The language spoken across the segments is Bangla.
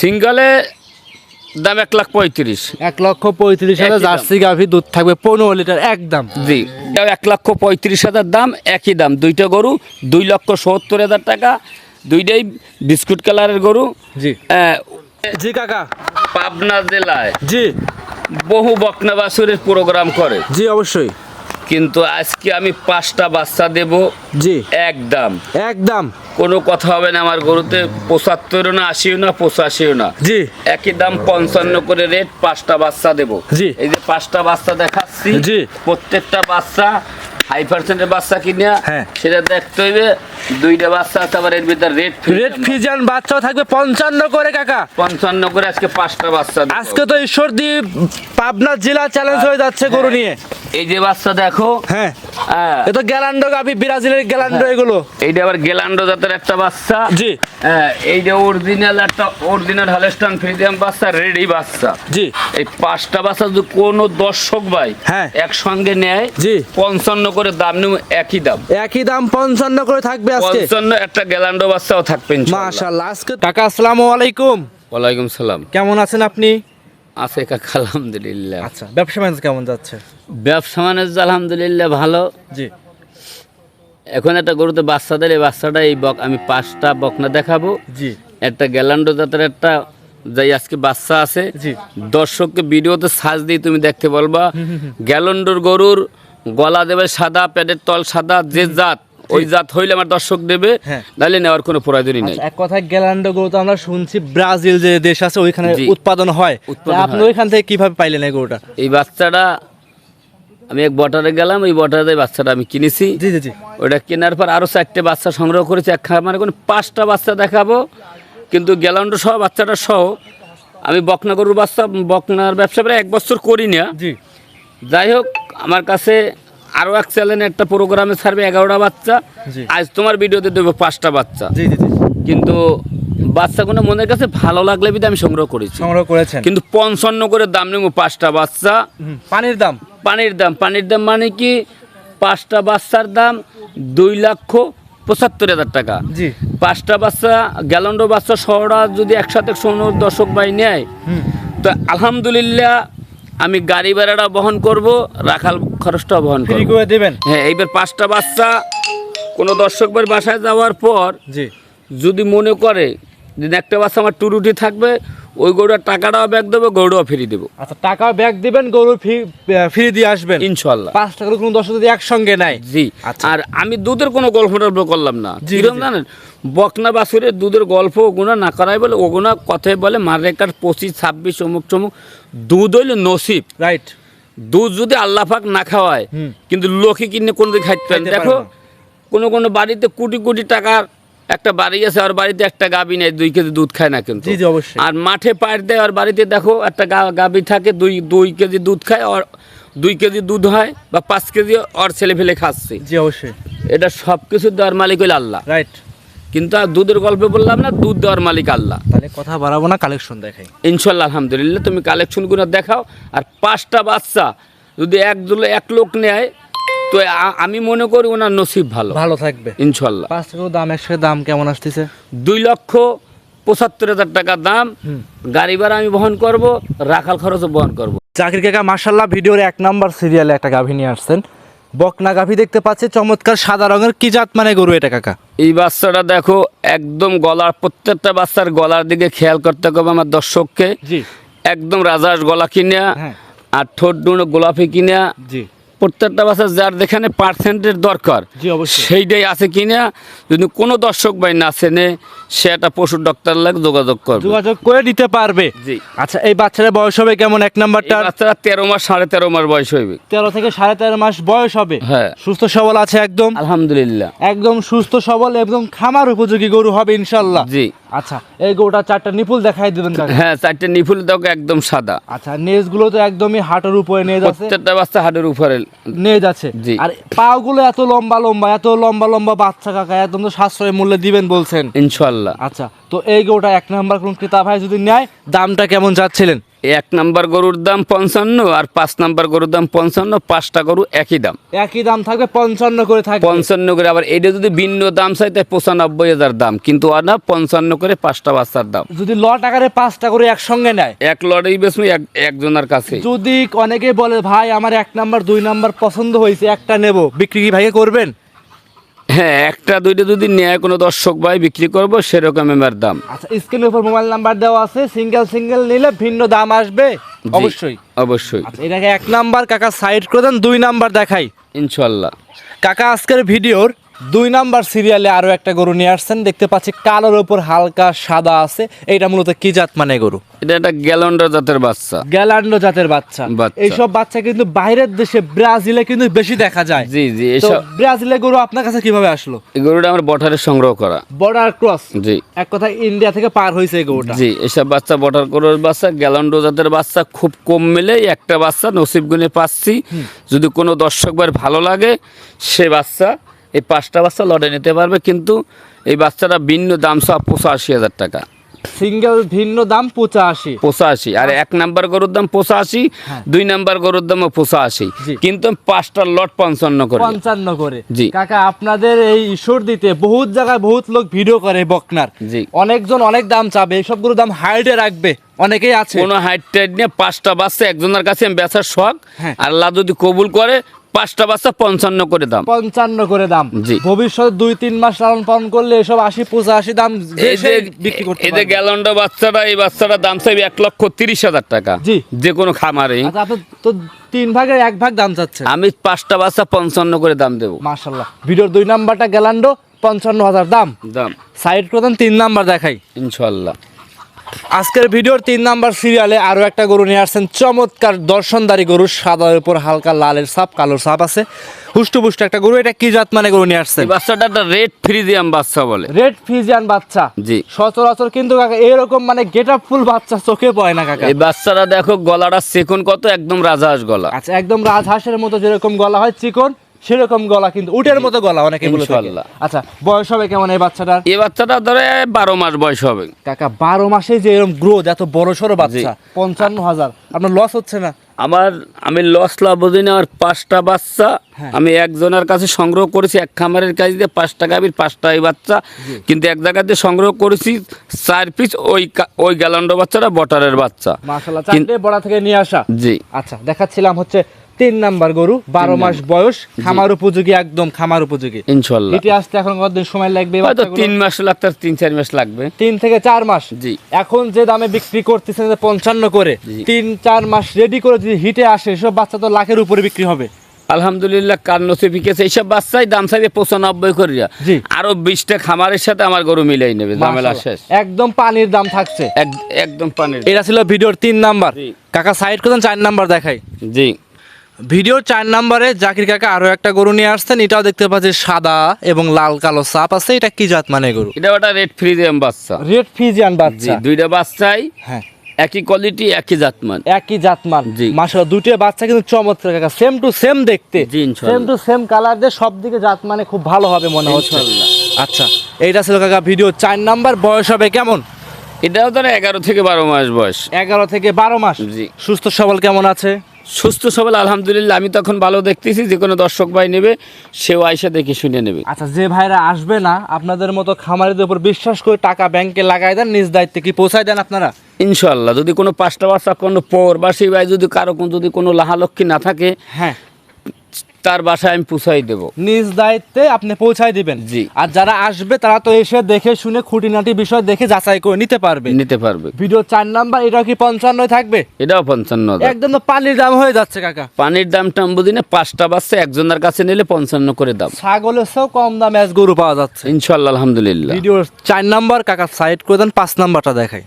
সিঙ্গেলে দাম এক লাখ পঁয়ত্রিশ। এক লক্ষ পঁয়ত্রিশ হাজার জার্সি গাভি দুধ থাকবে পনেরো লিটার একদম জি। এক লক্ষ পঁয়ত্রিশ হাজার দাম একই দাম। দুইটা গরু দুই লক্ষ সত্তর হাজার টাকা। দুইটাই বিস্কুট কালারের গরু। জি। জি কাকা। পাবনা জেলায় জি। বহু বকনা বাছুরের প্রোগ্রাম করে। জি অবশ্যই। কিন্তু আজকে আমি পাঁচটা বাচ্চা দেব। জি। একদম। একদম। কোনো কথা হবে না আমার গরুতে পঁচাত্তরও না আশিও না পঁচাশিও না। জি। একই দাম পঞ্চান্ন করে রেট পাঁচটা বাচ্চা দেবো। জি। এই যে পাঁচটা বাচ্চা দেখাচ্ছি জি। প্রত্যেকটা বাচ্চা হাই পার্সেন্টের বাচ্চা কিনে হ্যাঁ। সেটা দেখতে হইবে। দুইটা বাচ্চা আছে আবার এর ভিতরে রেট রেড ফিজান বাচ্চাও থাকবে পঞ্চান্ন করে কাকা। পঞ্চান্ন করে আজকে পাঁচটা বাচ্চা। আজকে তো ঈশ্বরদী পাবনা জেলা চ্যালেঞ্জ হয়ে যাচ্ছে গরু নিয়ে। এই যে বাচ্চা দেখো। হ্যাঁ। হ্যাঁ। এ তো গ্যালান্ডো গাভি ব্রাজিলের গ্যালান্ডো এগুলো। এইটা আবার গেলান্ডো জাতের একটা বাচ্চা। জি। হ্যাঁ এই যে অরিজিনাল একটা অরিজিনাল হলেস্টন ফ্রিজিয়াম বাচ্চা রেডি বাচ্চা। জি। এই পাঁচটা বাচ্চা যদি কোনো দর্শক ভাই হ্যাঁ। একসঙ্গে নেয় জি। পঞ্চান্ন করে দাম নেব একই দাম। একই দাম পঞ্চান্ন করে থাকবে আজকে। পঞ্চান্ন একটা গ্যালান্ডো বাচ্চাও থাকবে ইনশাআল্লাহ। মাশাআল্লাহ আজকে কাকা আসসালামু আলাইকুম। ওয়ালাইকুম সালাম। কেমন আছেন আপনি? আছে কাকা আলহামদুলিল্লাহ। আচ্ছা ব্যবসা বাণিজ্য কেমন যাচ্ছে? ব্যবসা বাণিজ্য আলহামদুলিল্লাহ ভালো। জি। এখন একটা গরুতে বাচ্চা দিলে এই বাচ্চাটা এই বক আমি পাঁচটা বকনা দেখাবো। জি। একটা গ্যালান্ডো জাতের একটা যাই আজকে বাচ্চা আছে। জি। দর্শককে ভিডিওতে সাজ দিয়ে তুমি দেখতে বলবা। গ্যালান্ডোর গরুর গলা দেবে সাদা প্যাডের তল সাদা যে জাত। ওই জাত হইলে আমার দর্শক দেবে হ্যাঁ। নাহলে নেওয়ার কোনো প্রয়োজনই নেই। আচ্ছা, এক কথায় গ্যালান্ডো গরু তো আমরা শুনছি ব্রাজিল যে দেশ আছে ওইখানে উৎপাদন হয়। আপনি ওইখান থেকে কীভাবে পাইলেন এই গরুটা? এই বাচ্চাটা আমি এক বটারে গেলাম ওই বটারে বাচ্চাটা আমি কিনেছি। জি জি জি। ওটা কেনার পর আরও চারটে বাচ্চা সংগ্রহ করেছি এক খামারে কোনো পাঁচটা বাচ্চা দেখাবো। কিন্তু গ্যালান্ডো সহ বাচ্চাটা সহ আমি বকনা গরুর বাচ্চা বকনার ব্যবসা প্রায় এক বছর করি না। জি। যাই হোক আমার কাছে আরও এক চ্যানেলে একটা প্রোগ্রামে ছাড়বে এগারোটা বাচ্চা। আজ তোমার ভিডিওতে দেবো পাঁচটা বাচ্চা। কিন্তু বাচ্চাগুলো মনের কাছে ভালো লাগলে বিধে আমি সংগ্রহ করেছি। সংগ্রহ করেছেন। কিন্তু পঞ্চান্ন করে দাম নেব পাঁচটা বাচ্চা। পানির দাম? পানির দাম পানির দাম মানে কি? পাঁচটা বাচ্চার দাম দুই লক্ষ পঁচাত্তর হাজার টাকা। জি। পাঁচটা বাচ্চা গ্যালন্ডো বাচ্চা শহরা যদি একসাথে শোনো দর্শক ভাই নেয় তো আলহামদুলিল্লাহ আমি গাড়ি ভাড়াটা বহন করব রাখাল খরচটা বহন করি করে দেবেন? হ্যাঁ এইবার পাঁচটা বাচ্চা কোনো দর্শক বাসায় যাওয়ার পর জি। যদি মনে করে যে একটা বাচ্চা আমার টুরুটি থাকবে ওই গরুটার টাকাটাও ব্যাগ দেবো গরুটাও ফিরি দেবো। আচ্ছা টাকাও ব্যাগ দিবেন গরু ফ্রি ফ্রি দিয়ে আসবেন? ইনশাল্লাহ। পাঁচ টাকার কোনো দশ যদি একসঙ্গে নেয়? জি। আচ্ছা। আর আমি দুধের কোনো গল্প টল্প করলাম না। কিরম জানেন বকনা বাছুরের দুধের গল্প ওগুনা না করাই বলে ওগুনা কথায় বলে মারেকার পঁচিশ ছাব্বিশ অমুক চমুক দুধ হইলে নসিব। রাইট দুধ যদি আল্লাহ পাক না খাওয়ায় কিন্তু লোকে কিনে কোনো দিন খাইতে পারেন দেখো কোনো কোনো বাড়িতে কোটি কোটি টাকার একটা বাড়ি আছে আর বাড়িতে একটা গাবি নেই দুই কেজি দুধ খায় না কিন্তু। আর মাঠে পায়ের দেয় আর বাড়িতে দেখো একটা গাবি থাকে দুই দুই কেজি দুধ খায় আর দুই কেজি দুধ হয় বা পাঁচ কেজি ওর ছেলে ফেলে খাচ্ছে। জি অবশ্যই। এটা সব কিছু দেওয়ার মালিক হইল আল্লাহ। রাইট। কিন্তু আর দুধের গল্পে বললাম না দুধ দেওয়ার মালিক আল্লাহ। তাহলে কথা বাড়াবো না কালেকশন দেখাই। ইনশাল্লাহ আলহামদুলিল্লাহ তুমি কালেকশনগুলো দেখাও আর পাঁচটা বাচ্চা যদি এক দুলে এক লোক নেয় তো আমি মনে করি ওনার নসিব ভালো। ভালো থাকবে। ইনশাল্লাহ। পাঁচ টাকার দাম একসাথে দাম কেমন আসতেছে? দুই লক্ষ পঁচাত্তর হাজার টাকা দাম। গাড়ি ভাড়া আমি বহন করব রাখাল খরচও বহন করব। চাকরি কাকা মার্শাল্লাহ ভিডিওর এক নাম্বার সিরিয়ালে একটা গাভী নিয়ে আসছেন। বকনা গাভী দেখতে পাচ্ছি চমৎকার সাদা রঙের। কি জাত মানে গরু এটা কাকা? এই বাচ্চাটা দেখো একদম গলার প্রত্যেকটা বাচ্চার গলার দিকে খেয়াল করতে হবে আমার দর্শককে। একদম রাজার গলা কিনে হ্যাঁ। আর ঠোঁট ডুনো গোলাপি কিনে। জি। প্রত্যেকটা বাচ্চা যার যেখানে পার্সেন্টের দরকার। সেইটাই আছে কিনা যদি কোনো দর্শক ভাই না চেনে সে একটা পশুর ডক্টর লাগে যোগাযোগ করবে। যোগাযোগ করে দিতে পারবে। জি। আচ্ছা এই বাচ্চারা বয়স হবে কেমন? এক নাম্বারটা? বাচ্চারা তেরো মাস সাড়ে তেরো মাস বয়স হইবে। তেরো থেকে সাড়ে তেরো মাস বয়স হবে। হ্যাঁ। সুস্থ সবল আছে একদম। আলহামদুলিল্লাহ। একদম সুস্থ সবল এবং খামার উপযোগী গরু হবে ইনশাল্লাহ জি। আচ্ছা এই গরুটা চারটা নিপুল দেখাই দিবেন হ্যাঁ চারটে নিফুল দাও একদম সাদা। আচ্ছা নেজগুলো তো একদমই হাটের উপরে নেজ আছে। প্রত্যেকটা বাচ্চা হাটের উপরে নেজ যাচ্ছে। জি। আর পা গুলো এত লম্বা লম্বা এত লম্বা লম্বা বাচ্চা কাকা একদম তো সাশ্রয় মূল্যে দিবেন বলছেন। ইনশাল্লাহ আচ্ছা তো এই গোটা এক নাম্বার কোন ক্রেতা ভাই যদি নেয় দামটা কেমন যাচ্ছিলেন? এক নাম্বার গরুর দাম পঞ্চান্ন আর পাঁচ নাম্বার গরুর দাম পঞ্চান্ন পাঁচটা গরু একই দাম। একই দাম থাকবে পঞ্চান্ন করে থাকবে। পঞ্চান্ন করে আবার এটা যদি ভিন্ন দাম চাই তাই পঁচানব্বই হাজার দাম। কিন্তু আর না পঞ্চান্ন করে পাঁচটা বাচ্চার দাম। যদি লট আকারে পাঁচটা করে একসঙ্গে নেয়? এক লড়াই বেশি এক একজনের কাছে। যদি অনেকে বলে ভাই আমার এক নাম্বার দুই নাম্বার পছন্দ হয়েছে একটা নেব। বিক্রি কি ভাইকে করবেন? হ্যাঁ একটা দুইটা যদি নেয় কোনো দর্শক ভাই বিক্রি করব সেরকম আমার দাম। আচ্ছা স্ক্রিনের উপর মোবাইল নাম্বার দেওয়া আছে সিঙ্গেল সিঙ্গেল নিলে ভিন্ন দাম আসবে। অবশ্যই। অবশ্যই। আচ্ছা এটাকে এক নাম্বার কাকা সাইড করে দেন দুই নাম্বার দেখাই। ইনশাল্লাহ। কাকা আজকের ভিডিওর দুই নাম্বার সিরিয়ালে আরও একটা গরু নিয়ে আসছেন। দেখতে পাচ্ছি কালোর উপর হালকা সাদা আছে। এটা মূলত কি জাত মানে গরু? এটা একটা গ্যালন্ডার জাতের বাচ্চা। গ্যালান্ডো জাতের বাচ্চা। এইসব বাচ্চা কিন্তু বাইরের দেশে ব্রাজিলে কিন্তু বেশি দেখা যায়। জি জি তো এসব ব্রাজিলে গরু আপনার কাছে কীভাবে আসলো? এই গরুটা আমার বটারে সংগ্রহ করা। বর্ডার ক্রস জি। এক কথা ইন্ডিয়া থেকে পার হয়েছে এই গরুটা। জি এসব বাচ্চা বটার গরুর বাচ্চা গ্যালন্ডো জাতের বাচ্চা খুব কম মিলে একটা বাচ্চা নসিব গুনে পাচ্ছি যদি কোনো দর্শক ভালো লাগে সে বাচ্চা এই পাঁচটা বাচ্চা লড়ে নিতে পারবে কিন্তু এই বাচ্চাটা ভিন্ন দাম সব পঁচাশি হাজার টাকা। সিঙ্গেল ভিন্ন দাম পঁচাশি। পঁচাশি। আর এক নাম্বার গরুর দাম পঁচাশি দুই নাম্বার গরুর দামও পঁচাশি। কিন্তু পাঁচটা লট পঞ্চান্ন করে। পঞ্চান্ন করে। জি। কাকা আপনাদের এই ঈশ্বর দিতে বহুত জায়গায় বহুত লোক ভিডিও করে বকনার। জি। অনেকজন অনেক দাম চাবে এইসব গরুর দাম হাইটে রাখবে অনেকেই আছে। কোনো হাইট টাইট নিয়ে পাঁচটা বাচ্চা একজনের কাছে আমি বেচার শখ। হ্যাঁ। আল্লাহ যদি কবুল করে পাঁচটা বাচ্চা পঞ্চান্ন করে দাম। পঞ্চান্ন করে দাম। জি। ভবিষ্যতে দুই তিন মাস লালন পালন করলে এসব আশি পঁচাশি দাম বিক্রি করতে এই যে গ্যালন্ডা বাচ্চাটা এই বাচ্চাটা দাম চাইবে এক লক্ষ তিরিশ হাজার টাকা। জি। যে কোনো খামারে। আচ্ছা তো তিন ভাগের এক ভাগ দাম চাচ্ছেন। আমি পাঁচটা বাচ্চা পঞ্চান্ন করে দাম দেবো। মাশাল্লাহ ভিডিওর দুই নাম্বারটা গ্যালান্ডো পঞ্চান্ন হাজার দাম। দাম। সাইড করে তিন নাম্বার দেখাই। ইনশাল্লাহ আজকের ভিডিওর তিন নাম্বার সিরিয়ালে আরও একটা গরু নিয়ে আসছেন। চমৎকার দর্শনদারি গরু সাদার উপর হালকা লালের সাপ কালোর সাপ আছে। হুষ্টপুষ্ট একটা গরু এটা কি জাত মানে গরু নিয়ে আসছেন? এই বাচ্চাটা একটা রেড ফ্রিজিয়াম বাচ্চা বলে। রেড ফ্রিজিয়ান বাচ্চা। জি। সচরাচর কিন্তু কাকা এরকম মানে গেট আপ ফুল বাচ্চা চোখে পড়ে না কাকা। এই বাচ্চাটা দেখো গলাটা চিকন কত একদম রাজহাঁস গলা। আচ্ছা একদম রাজহাঁসের মতো যেরকম গলা হয় চিকন। সেরকম গলা কিন্তু উটের মতো গলা অনেকে বলে আচ্ছা বয়স হবে কেমন এই বাচ্চাটার? এই বাচ্চাটা ধরে বারো মাস বয়স হবে। কাকা বারো মাসে যে এরকম গ্রোথ এত বড় সড়ো বাচ্চা পঞ্চান্ন হাজার আপনার লস হচ্ছে না? আমার আমি লস লাভ বুঝি না আমার পাঁচটা বাচ্চা। হ্যাঁ। আমি একজনের কাছে সংগ্রহ করেছি এক খামারের কাছে দিয়ে পাঁচটা গাভীর পাঁচটা এই বাচ্চা। কিন্তু এক জায়গাতে সংগ্রহ করেছি চার পিস ওই ওই গ্যালান্ডো বাচ্চাটা বটারের বাচ্চা। বড়া থেকে নিয়ে আসা। জি। আচ্ছা দেখাচ্ছিলাম হচ্ছে তিন নাম্বার গরু বারো মাস বয়স খামার উপযোগী একদম খামার উপযোগী। ইনশাল্লাহ। এটি আসতে এখন কতদিন সময় লাগবে হয়তো তিন মাস লাগতে তিন চার মাস লাগবে। তিন থেকে চার মাস। জি। এখন যে দামে বিক্রি করতেছেন পঞ্চান্ন করে তিন চার মাস রেডি করে যদি হিটে আসে সব বাচ্চা তো লাখের উপরে বিক্রি হবে। আলহামদুলিল্লাহ কার নসিফিকেছে এইসব বাচ্চাই দাম চাইবে পঁচানব্বই করিয়া। জি। আরও বিশটা খামারের সাথে আমার গরু মিলাই নেবে ঝামেলা শেষ। একদম পানির দাম থাকছে। একদম পানির এটা ছিল ভিডিওর তিন নাম্বার। কাকা সাইড করেন চার নাম্বার দেখাই। জি। ভিডিওর চার নাম্বারে জাকির কাকা আরও একটা গরু নিয়ে আসছেন। এটাও দেখতে পাচ্ছি সাদা এবং লাল কালো সাপ আছে। এটা কি জাত মানে গরু? এটা ওটা রেড ফ্রিজিয়াম বাচ্চা। রেড জি বাচ্চা। দুইটা বাচ্চাই। হ্যাঁ। একই কোয়ালিটি একই জাতমান। একই জাতমান। জি। মাশাআল্লাহ দুটো বাচ্চা কিন্তু চমৎকার কাকা। সেম টু সেম দেখতে। সেম টু সেম কালার দিয়ে সব দিকে জাত মানে খুব ভালো হবে মনে হচ্ছে। আচ্ছা এইটা ছিল কাকা ভিডিও চার নাম্বার। বয়স হবে কেমন? এটাও ধরো এগারো থেকে বারো মাস বয়স। এগারো থেকে বারো মাস। জি। সুস্থ সবল কেমন আছে? সুস্থ সবল আলহামদুলিল্লাহ আমি তখন ভালো দেখতেছি যে কোনো দর্শক ভাই নেবে সেও আইসা দেখে শুনে নেবে। আচ্ছা যে ভাইরা আসবে না আপনাদের মতো খামারিদের উপর বিশ্বাস করে টাকা ব্যাংকে লাগাই দেন নিজ দায়িত্বে কি পৌঁছায় দেন আপনারা? ইনশাল্লাহ যদি কোনো পাঁচটা বাচ্চা কোনো পর বা সেই ভাই যদি কারও কোনো যদি কোনো লাহালক্ষ্মী না থাকে হ্যাঁ। তার বাসায় আমি পুষাই দেবো। নিজ দায়িত্বে আপনি পৌঁছায় দিবেন। জি। আর যারা আসবে তারা তো এসে দেখে শুনে খুঁটিনাটি বিষয় দেখে যাচাই করে নিতে পারবে। নিতে পারবে। ভিডিও চার নাম্বার এটাও কি পঞ্চান্ন থাকবে? এটাও পঞ্চান্ন একদম তো পানির দাম হয়ে যাচ্ছে কাকা। পানির দাম টাম বুঝি না পাঁচটা বাচ্চা একজনের কাছে নিলে পঞ্চান্ন করে দাম। ছাগলের চেয়েও কম দামে আজ গরু পাওয়া যাচ্ছে। ইনশাল্লাহ আলহামদুলিল্লাহ। ভিডিওর চার নাম্বার কাকা সাইড করে দেন পাঁচ নাম্বারটা দেখাই।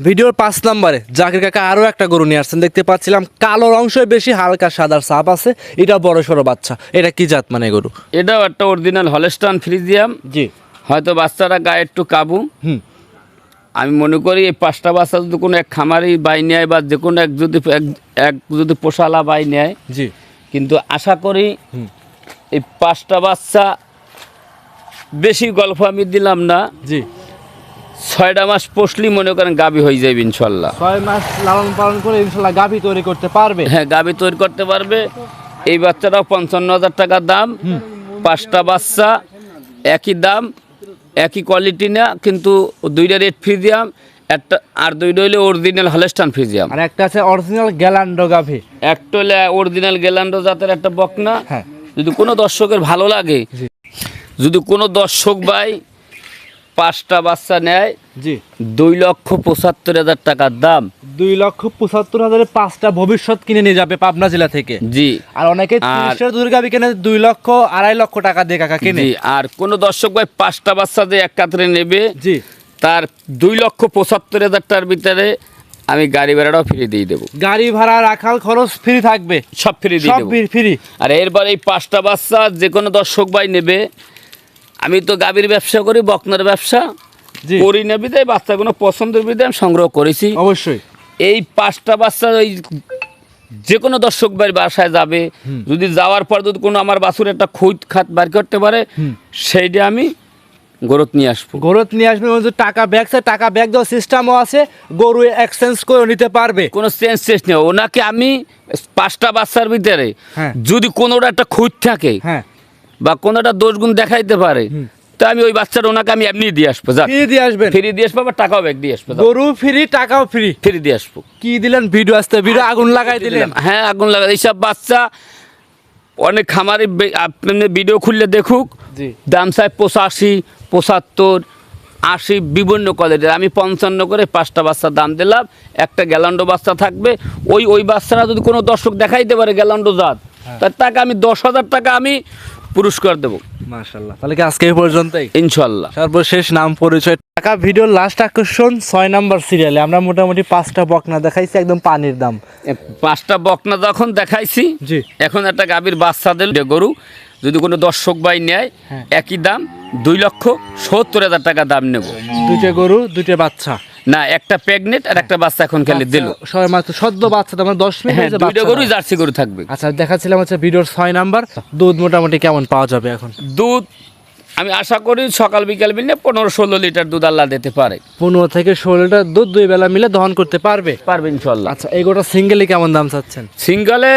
ভিডিওর পাঁচ নাম্বারে জাকির কাকা আরও একটা গরু নিয়ে আসছেন। দেখতে পাচ্ছিলাম কালোর অংশই বেশি হালকা সাদার সাপ আছে এটা বড় সড়ো বাচ্চা। এটা কি জাত মানে গরু? এটাও একটা অরিজিনাল হলেস্টান ফ্রিজিয়াম জি। হয়তো বাচ্চারা গায়ে একটু কাবু। হুম। আমি মনে করি এই পাঁচটা বাচ্চা যদি কোনো এক খামারি বাই নেয় বা যে কোনো এক যদি এক- যদি পোষালা বাই নেয় জি। কিন্তু আশা করি এই পাঁচটা বাচ্চা বেশি গল্প আমি দিলাম না। জি। ছয়টা মাস পশলি মনে করেন গাবি হয়ে যাবে ইনশাল্লাহ। ছয় মাস লালন পালন করে ইনশাল্লাহ গাভী তৈরি করতে পারবে। হ্যাঁ গাবি তৈরি করতে পারবে। এই বাচ্চাটাও পঞ্চান্ন হাজার টাকা দাম। পাঁচটা বাচ্চা একই দাম একই কোয়ালিটি না কিন্তু দুইটা রেট ফ্রিজিয়াম একটা আর দুইটা হইলে অরিজিনাল হলেস্টান ফ্রিজিয়াম আর একটা আছে অরিজিনাল গ্যালান্ডো গাভী। একটা হলে অরিজিনাল গ্যালান্ডো জাতের একটা বকনা। হ্যাঁ। যদি কোনো দর্শকের ভালো লাগে যদি কোনো দর্শক ভাই পাঁচটা বাচ্চা নেয় জি। দুই লক্ষ পঁচাত্তর হাজার টাকার দাম। দুই লক্ষ পঁচাত্তর হাজারে পাঁচটা ভবিষ্যৎ কিনে নিয়ে যাবে পাবনা জেলা থেকে। জি। আর অনেকে তিরিশের কেনে দুই লক্ষ আড়াই লক্ষ টাকা দিয়ে কাকা কিনে। আর কোনো দর্শক ভাই পাঁচটা বাচ্চা যে এক কাতরে নেবে জি। তার দুই লক্ষ পঁচাত্তর হাজার টাকার ভিতরে আমি গাড়ি ভাড়াটাও ফ্রি দিয়ে দেবো। গাড়ি ভাড়া রাখাল খরচ ফ্রি থাকবে। সব ফ্রি দিয়ে দেবো। ফ্রি আর এরপর এই পাঁচটা বাচ্চা যে কোনো দর্শক ভাই নেবে আমি তো গাভীর ব্যবসা করি বকনার ব্যবসা। করি না বিদায় বাচ্চাগুলো পছন্দের বিদায় আমি সংগ্রহ করেছি। অবশ্যই। এই পাঁচটা বাচ্চা ওই যে কোনো দর্শক ভাই বাসায় যাবে। যদি যাওয়ার পর যদি কোনো আমার বাছুর একটা খুঁত খাত বার করতে পারে সেইটা আমি গরত নিয়ে আসব। গরুত নিয়ে আসবে যদি টাকা ব্যাগ টাকা ব্যাগ দেওয়ার সিস্টেমও আছে গরু এক্সচেঞ্জ করে নিতে পারবে। কোনো চেঞ্জ চেঞ্জ নেই। ওনাকে আমি পাঁচটা বাচ্চার ভিতরে হ্যাঁ। যদি কোনোটা একটা খুঁত থাকে হ্যাঁ। বা কোনোটা দোষ গুণ দেখাইতে পারে তা আমি ওই বাচ্চাটা ওনাকে আমি এমনি দিয়ে আসব ফ্রি দিয়ে আসবেন? ফ্রি দিয়ে আসব বা টাকাও ব্যাগ দিয়ে আসব গরু ফ্রি টাকাও ফ্রি? ফ্রি দিয়ে আসব। কি দিলেন? ভিডিও আসতে ভিডিও আগুন লাগাই দিলেন? হ্যাঁ আগুন লাগা এইসব বাচ্চা অনেক খামারে আপনি ভিডিও খুললে দেখুক দাম চাই পঁচাশি পঁচাত্তর আশি বিভিন্ন কোয়ালিটির আমি পঞ্চান্ন করে পাঁচটা বাচ্চার দাম দিলাম একটা গ্যালান্ডো বাচ্চা থাকবে। ওই ওই বাচ্চারা যদি কোনো দর্শক দেখাইতে পারে গ্যালান্ডো জাত তার টাকা আমি দশ হাজার টাকা আমি পুরস্কার দেবো। মাশাল্লাহ তাহলে কি আজকে এই পর্যন্তই? ইনশাল্লাহ সর্বশেষ নাম পরিচয় টাকা ভিডিওর লাস্ট আকর্ষণ ছয় নাম্বার সিরিয়ালে আমরা মোটামুটি পাঁচটা বকনা দেখাইছি একদম পানির দাম। পাঁচটা বকনা যখন দেখাইছি জি। এখন একটা গাভীর বাচ্চা দিল গরু। যদি কোনো দর্শক ভাই নেয় হ্যাঁ। একই দাম দুই লক্ষ সত্তর হাজার টাকা দাম নেব। দুইটা গরু দুইটা বাচ্চা। না একটা প্রেগনেন্ট আর একটা বাচ্চা এখন খালি দিল। সবাই মাত্র সদ্য বাচ্চা তো আমার দশ মিনিট হ্যাঁ দুইটা বাচ্চা জার্সি গরু থাকবে। আচ্ছা দেখাচ্ছিলাম হচ্ছে ভিডিওর ছয় নাম্বার। দুধ মোটামুটি কেমন পাওয়া যাবে এখন? দুধ আমি আশা করি সকাল বিকাল মিলে পনেরো ষোলো লিটার দুধ আল্লাহ দিতে পারে। পনেরো থেকে ষোলো লিটার দুধ দুই বেলা মিলে দহন করতে পারবে? পারবে ইনশাল্লাহ। আচ্ছা এই গোটা সিঙ্গেলে কেমন দাম চাচ্ছেন? সিঙ্গলে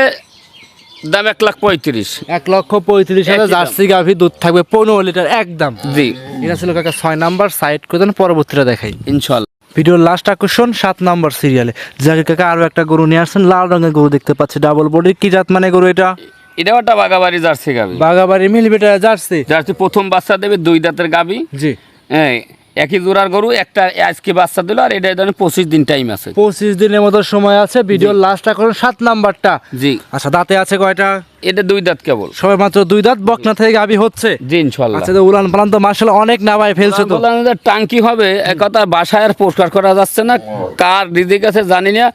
দাম এক লাখ পঁয়ত্রিশ। এক লক্ষ পঁয়ত্রিশ হাজার জার্সি গাভি দুধ থাকবে পনেরো লিটার একদম জি। এটা ছিল কাকা ছয় নাম্বার সাইড করে দেন পরবর্তীটা দেখাই। ইনশাল্লাহ। ভিডিওর লাস্ট আকর্ষণ সাত নাম্বার সিরিয়ালে জাকির কাকা আরও একটা গরু নিয়ে আসছেন লাল রঙের গরু দেখতে পাচ্ছি ডাবল বডির কি জাত মানে গরু এটা? এটাও একটা বাগাবাড়ি জার্সি গাবি বাগাবাড়ি মিলবেটা জার্সি। জার্সি প্রথম বাচ্চা দেবে দুই দাঁতের গাবি জি। হ্যাঁ একই জোড়ার গরু একটা আজকে বাচ্চা দিল আর এটা ধরেন পঁচিশ দিন টাইম আছে। পঁচিশ দিনের মতো সময় আছে ভিডিওর লাস্ট আকর্ষণ সাত নাম্বারটা। জি। আচ্ছা দাঁতে আছে কয়টা? এটা দুই দাঁত কেবল। সবাই মাত্র দুই দাঁত বকনা থেকে গাবি হচ্ছে। জি ইনশাল্লাহ আচ্ছা তো উলান পালান তো মার্শাল অনেক নামায় ফেলছে তো। যে টাঙ্কি হবে একথা বাসায় আর পরিষ্কার করা যাচ্ছে না। কার রিজিক আছে জানি না।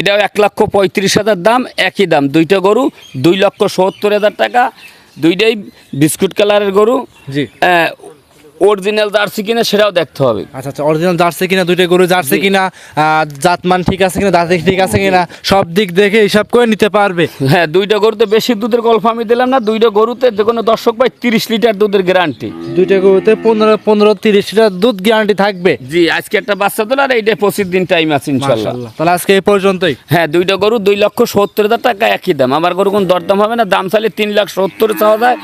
এটাও এক লক্ষ পঁয়ত্রিশ হাজার দাম একই দাম। দুইটা গরু দুই লক্ষ সত্তর হাজার টাকা। দুইটাই বিস্কুট কালারের গরু। জি। অরিজিনাল জার্সি কিনা সেটাও দেখতে হবে। আচ্ছা আচ্ছা অরিজিনাল জার্সি কিনা দুইটা গরু জার্সি কিনা জাতমান ঠিক আছে কিনা দাঁত ঠিক আছে কিনা সব দিক দেখে হিসাব করে নিতে পারবে। হ্যাঁ দুইটা গরুতে বেশি দুধের গল্প আমি দিলাম না দুইটা গরুতে যে কোনো দর্শক ভাই তিরিশ লিটার দুধের গ্যারান্টি দুইটা গরুতে পনেরো পনেরো তিরিশ লিটার দুধ গ্যারান্টি থাকবে। জি আজকে একটা বাচ্চা দিল আর এইটা পঁচিশ দিন টাইম আছে ইনশাল্লাহ তাহলে আজকে এই পর্যন্তই। হ্যাঁ দুইটা গরু দুই লক্ষ সত্তর হাজার টাকা একই দাম। আমার গরু কোন দরদাম হবে না দাম চাইলে তিন লাখ সত্তর চাওয়া যায়।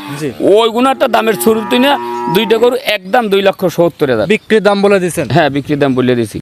ওইগুলো একটা দামের শুরুতে না দুইটা গরু একদম দুই লক্ষ সত্তর হাজার। বিক্রির দাম বলে দিচ্ছেন হ্যাঁ বিক্রির দাম বলে দিছি